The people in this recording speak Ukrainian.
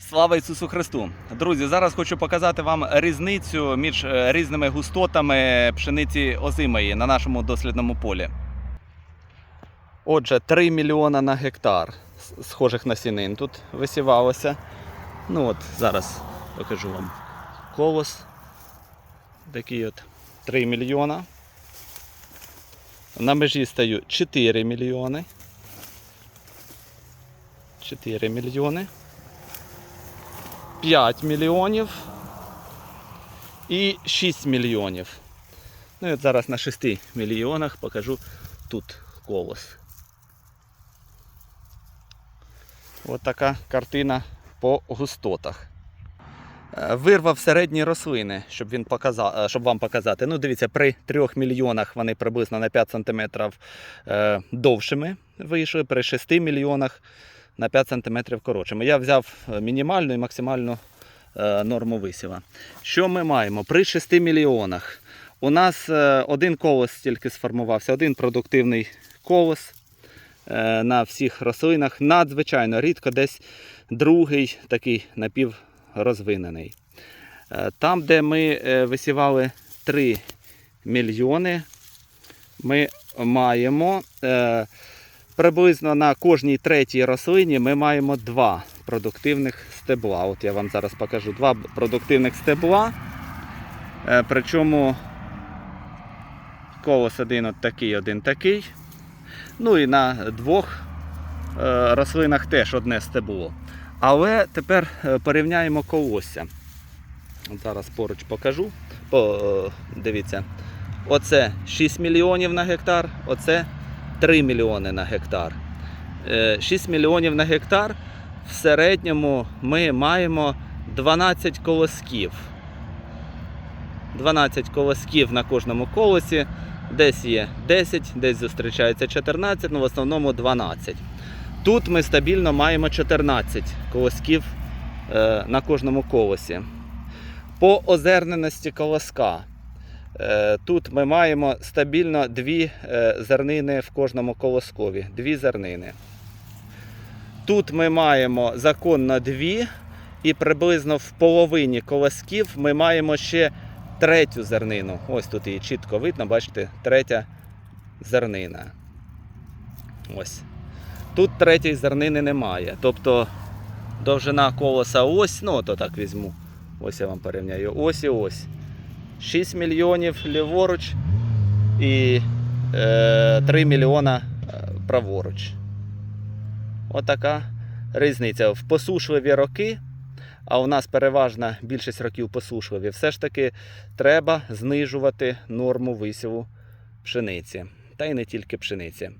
Слава Ісусу Христу! Друзі, зараз хочу показати вам різницю між е, різними густотами пшениці озимої на нашому дослідному полі. Отже, 3 мільйона на гектар схожих насінин тут висівалося. Ну от зараз покажу вам колос. Такий от 3 мільйона. На межі стаю 4 мільйони. 4 мільйони. 5 мільйонів і 6 мільйонів. Ну і зараз на 6 мільйонах покажу тут колос. От така картина по густотах. Е, Вирвав середні рослини, щоб, він показав, е, щоб вам показати. Ну, дивіться, при 3 мільйонах вони приблизно на 5 см е, довшими вийшли, при 6 мільйонах на 5 см коротшими. Я взяв е, мінімальну і максимальну е, норму висіва. Що ми маємо? При 6 мільйонах у нас е, один колос тільки сформувався, один продуктивний колос на всіх рослинах. Надзвичайно рідко десь другий такий напіврозвинений. Там, де ми висівали 3 мільйони, ми маємо приблизно на кожній третій рослині ми маємо два продуктивних стебла. От я вам зараз покажу два продуктивних стебла. Е, Причому колос один от такий, один такий. Ну і на двох е, рослинах теж одне стебло. Але тепер е, порівняємо колосся. Зараз поруч покажу. По, дивіться. Оце 6 мільйонів на гектар, оце 3 мільйони на гектар. Е, 6 мільйонів на гектар. В середньому ми маємо 12 колосків. 12 колосків на кожному колосі. Десь є 10, десь зустрічається 14, ну в основному 12. Тут ми стабільно маємо 14 колосків е, на кожному колосі. По озерненості колоска. Е, Тут ми маємо стабільно дві е, зернини в кожному колоскові. Дві зернини. Тут ми маємо законно дві, і приблизно в половині колосків ми маємо ще третю зернину. Ось тут її чітко видно, бачите, третя зернина. Ось. Тут третьої зернини немає. Тобто довжина колоса ось, ну то так візьму. Ось я вам порівняю. Ось і ось. 6 мільйонів ліворуч і е, 3 мільйона е, праворуч. Отака різниця. В посушливі роки, а у нас переважна більшість років посушливі, все ж таки треба знижувати норму висіву пшениці. Та й не тільки пшениці.